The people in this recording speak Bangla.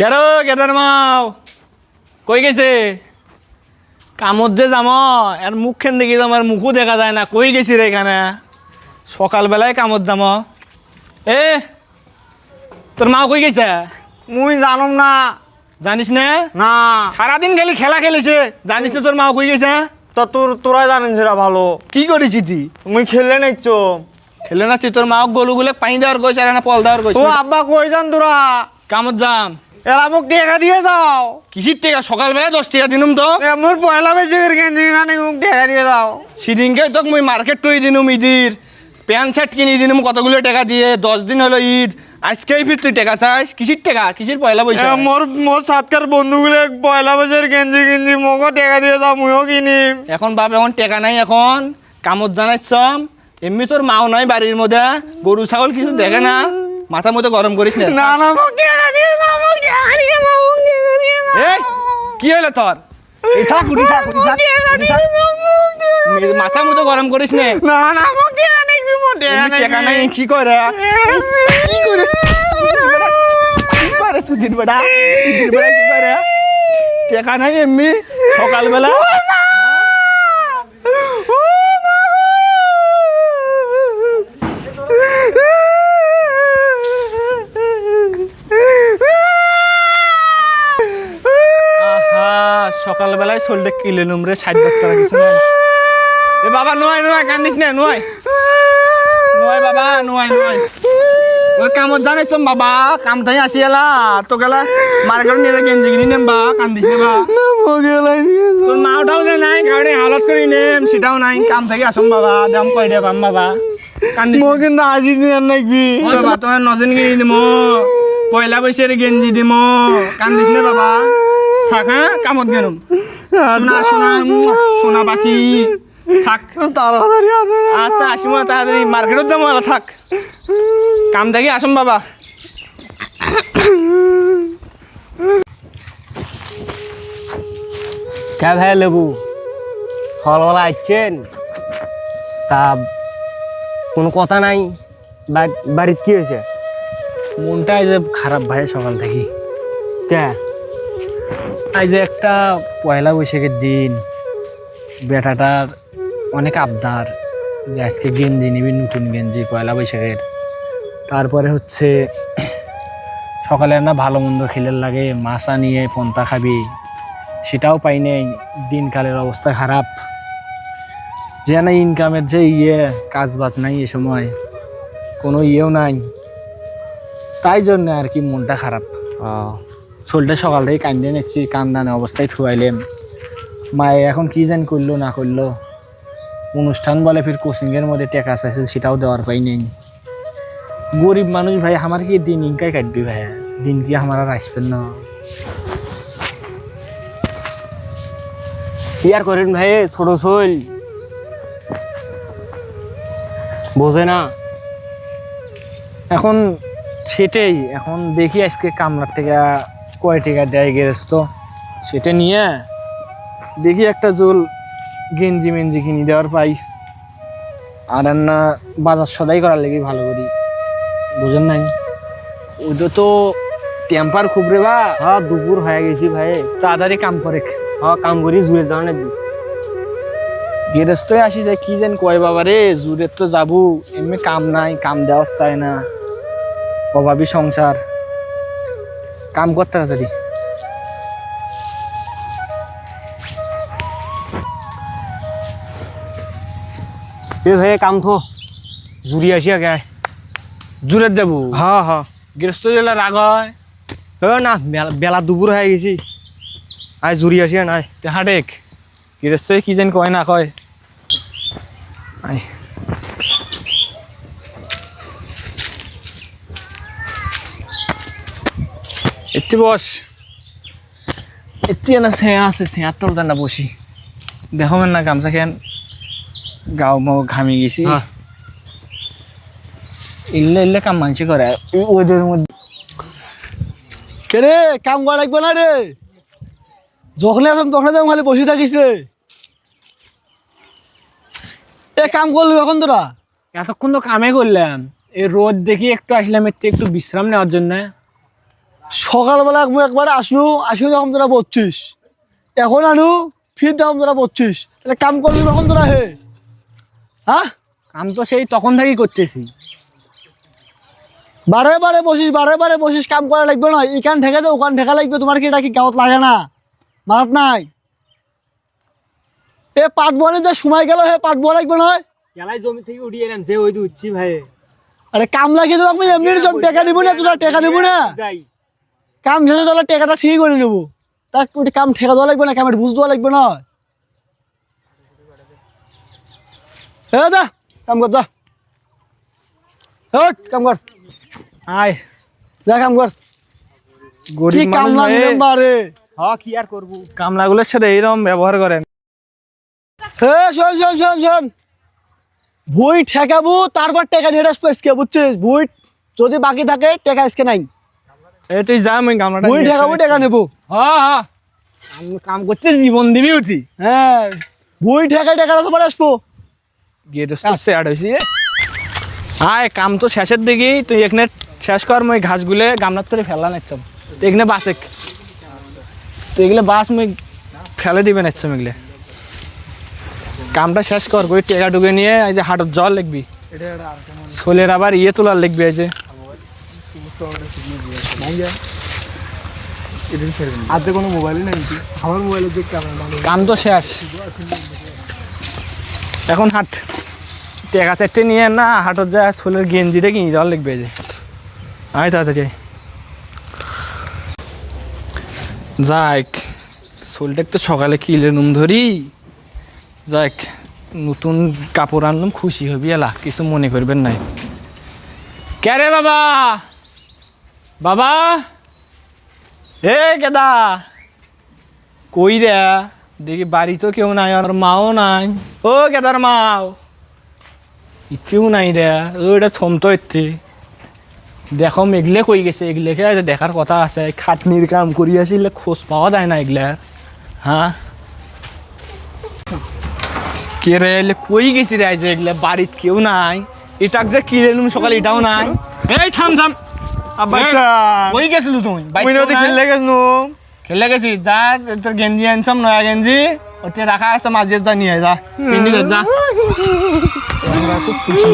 কেন কেদার মাও। কই গেছে? কামত যে যাম আর মুখখান দেখি যাম আর মুখও দেখা যায় না। কই গেছি রে এখানে? সকালবেলায় কামত যাম। এ তোর মাও কই গেছে? মুই জানম না। জানিস না? না। সারাদিন খালি খেলা খেলেছে। জানিস না তোর মাও কই গেছে? তো তোর তোরাই জানেন সেটা ভালো। কি করেছি তুই? মুই খেললে নাইছো খেলে না তুই তোর মাও গলুগুলো পানি দেওয়ার কইছে আর না পল দেওয়ার কইছে? ও আব্বা কই যান তোরা? কামত যাম। এলা মোক টেকা দিয়ে যাও। কিসির টাকা? সকালবেলা দশ টাকা দিনুম তো। এ, মোর পয়লা বেশি গেঞ্জি মোক টেকা দিয়ে যাও। সেদিনকে তোক মুই মার্কেট করে দিনুম ঈদের প্যান্ট শার্ট কিনে দিনুম কতগুলো টাকা দিয়ে। দশ দিন হলো ঈদ। আজকেই ফির তুই টাকা চাস কিসির টাকা? কিসির পয়লা এ, পয়সা মোর মোর সাতকার বন্ধুগুলো পয়লা বছর গেঞ্জি গেঞ্জি মোকও টেকা দিয়ে যাও মুইও কিনিম। এখন বাপ এখন টাকা নাই এখন। কামত জানাইছম এমনি তোর মাও নাই বাড়ির মধ্যে। গরু ছাগল কিছু দেখে না? মাথার মধ্যে গরম করিস না? না না এই কি হলো তোর? থাক উঠি থাক উঠি থাক উঠি থাক। গরম করিস নে। না নেই টেকা কি করে? কি করে? কি করে বেড়া কি করে? টাকা নাই এমনি সকালবেলা। চলতে কিলে নুমরে? করতে রাখিস না এ বাবা নয় নয় কান্দিস না? নয় নয় বাবা নয় নয় ওই কামত জানাইছম বাবা কাম তাই আসি এলা। তো গেলা মার্কেট নিয়ে গেঞ্জি কিনি নেম বা কান্দিস না বা? মোক এলাই দিয়ে যাও তোর যে নাই? কারণে হালত করে নেম সেটাও নাই। কাম থেকে আসম বাবা দাম কই দে পাম বাবা। কান্দিস মোক কিন্তু আজি দিয়ে নাকবি। তোমার নজেন কিনি দিম পয়লা বৈশাখের গেঞ্জি দিম কান্দিস না বাবা? থাক হ্যাঁ? কামত গেলাম সোনা সোনা সোনা বাকি। থাক। তাড়াতাড়ি আছে আচ্ছা আসিম তাড়াতাড়ি মার্কেটত যাম আর থাক। কাম থেকে আসম বাবা। কে ভাই লেবু? সকালবেলা আসছেন? তা কোনো কথা নাই? বা- বাড়ির কি হয়েছে? মনটা যে খারাপ ভাই সকাল থেকে। কে? এই যে একটা পয়লা বৈশাখের দিন, বেটাটার অনেক আবদার যে আজকে গেঞ্জি নিবি, নতুন গেঞ্জি, পয়লা বৈশাখের। তারপরে হচ্ছে সকালে না ভালো মন্দ খেলের লাগে, মাছা নিয়ে পন্তা খাবি, সেটাও পাই নেই, দিনকালের অবস্থা খারাপ। যে না ইনকামের যে ইয়ে কাজ বাজ নাই এ সময়, কোনো ইয়েও নাই। তাই জন্য আর কি মনটা খারাপ। চলতে সকাল থেকে কান্দে নিচ্ছি কান্দানে অবস্থায় থুয়াইলেম। মায়ে এখন কি জানি করল না করল। অনুষ্ঠান বলে ফির কোচিংয়ের মধ্যে টেকা চাইছিল সেটাও দেওয়ার পাই নেই। গরিব মানুষ ভাই আমার কি দিন ইনকাই কাটবি ভাই? দিন কি আমার আর আসবেন না। কি আর করেন ভাই ছোট শৈল বোঝে না। এখন সেটাই এখন দেখি আজকে কামরার থেকে কয় টাকা দেয় গেরেস্ত? সেটা নিয়ে দেখি একটা জোল গেঞ্জি মেঞ্জি কিনে দেওয়ার পাই। আর না বাজার সদাই করার লেগে ভালো করি। বুঝেন নাই? ওইটা তো টেম্পার খুব রে বা। হ্যাঁ দুপুর হয়ে গেছি ভাই। তাড়াতাড়ি কাম করে। হ্যাঁ কাম করি জুড়ে যাও না গেরেস্তই আসি যায় কি যেন কয় বাবা রে জুরের তো যাব এমনি কাম নাই কাম দেওয়ার চায় না। অভাবী সংসার। কাম করতে তাড়াতাড়ি। এ ভাই কাম থো। জুড়ি আসি আগে জুরের যাব? হ্যাঁ হ্যাঁ গৃহস্থ জেলা রাগ হয়? ও না বেলা- দুপুর হয়ে গেছি আয় জুড়ি আসি নাই হাটেক গৃহস্থ কি যেন কয় না কয়। আয় একটি বস। একটি না ছেঁয়া আছে ছেঁয়ার তোর না বসি। দেখো না গামছা খেন গাও মাও ঘামি গেছি। ইল্লে ইল্লে কাম মানসি করে ওদের মধ্যে কে রে কাম করা লাগবে না রে যখন আসম তখন তো খালি বসে থাকিস রে এ কাম করলি এখন তোরা এতক্ষণ তো কামে করলাম এই রোদ দেখি একটু আসলাম একটু একটু বিশ্রাম নেওয়ার জন্য। সকালবেলা মুই একবার আসনু আসিও যখন তোরা বলছিস এখন আনু ফির যখন তোরা বলছিস তাহলে কাম করবি কখন তোরা হে। হ্যাঁ কাম তো সেই তখন থেকেই করতেছি। বারে বারে বসিস বারে বারে বসিস কাম করা লাগবে না এখান থেকে তো ওখান ঠেকা লাগবে তোমার কি এটা কি গাঁত লাগে না? মারাত নাই। এ পাট বলে যে সময় গেল হে পাট বলা লাগবে নয়। এলাই জমি থেকে উঠিয়ে এলাম যে ওই উঠছি ভাই। আরে কাম লাগিয়ে দেবো আমি এমনি সব টেকা নিবো না তোরা টেকা নিবো না? যাই। কাম শেষে তোলা টেকাটা ঠিক করে নেব। তাক ওটি কাম ঠেকা দেওয়া লাগবে না? কামের বুঝ দেওয়া লাগবে না? দা কাম কর যা। ওঠ, কাম কর। আয়। যা কাম কর। কি গরিব কাম মানুষ লাগবে বারে হ কি আর করব? কামলাগুলোর সাথে এইরকম ব্যবহার করেন। হে শোন শোন শোন শোন। বই ঠেকাবো তারপর টাকা নিয়ে বুঝছিস? বই যদি বাকি থাকে টাকা আজকে নাই। এই তুই যা আমি বই নিয়ে ঠেকাবো আসছি। টাকা নেব। হ্যাঁ হ্যাঁ। আমি কাম করছে জীবন দিবি উঠি। হ্যাঁ। বই ঠেকায় টাকা তোমার আসব। গেট স্যাড হয়েছি। আয় কাম তো শেষের দিকেই। তুই এখানে শেষ কর মই ঘাসগুলো গামলার তোরে ফেলা নিচ্ছম তুই এখানে বাসে তুই এগুলো বাস মুই ফেলে দিবে নিচ্ছম এগুলো। কামটা শেষ কর ওই টেকা টুকে নিয়ে এই যে হাটত জল লিখবি। শোলের আবার ইয়ে তোলার লিখবি এই যে। কোনো মোবাইলই নাই আমার মোবাইলে দেখ কাম তো শেষ। এখন হাট টেকা চারটে নিয়ে না হাটত যা ছোলের গেঞ্জিটা কিনে দেওয়ার লিখবে যে। আয় তাড়াতাড়ি। যাক সোলটাক তো সকালে কিলে নুম ধরি। যাক নতুন কাপড় আনলাম খুশি হবি এলা কিছু মনে করবেন নাই। কে রে বাবা? বাবা! এ কেদা কই রে? দেখি বাড়ি তো কেউ নাই, আর মাও নাই। ও কেদার মাও! ইচ্ছেও নাই রে। ওটা থমতো এতে দেখো এগলে কই গেছে? এগলেকে দেখার কথা আছে। খাটনির কাম করি আসলে খোঁজ পাওয়া যায় না এগুলার হ্যাঁ? কে রে, এলে কই গেছি রে? আজ এগুলা বাড়িত কেউ নাই। এটাক যে কিনে সকালে, এটাও নাই। এই, থাম থাম! বাচ্চা। গেছিল গেছিলি তুই? মুই নদী খেললে গেছি যা তোর গেঞ্জি আনছাম নয়া গেঞ্জি। ওতে রাখা আছে মাঝে যা নিয়ে যা। পিন্ধি দে, যা। খুব খুশি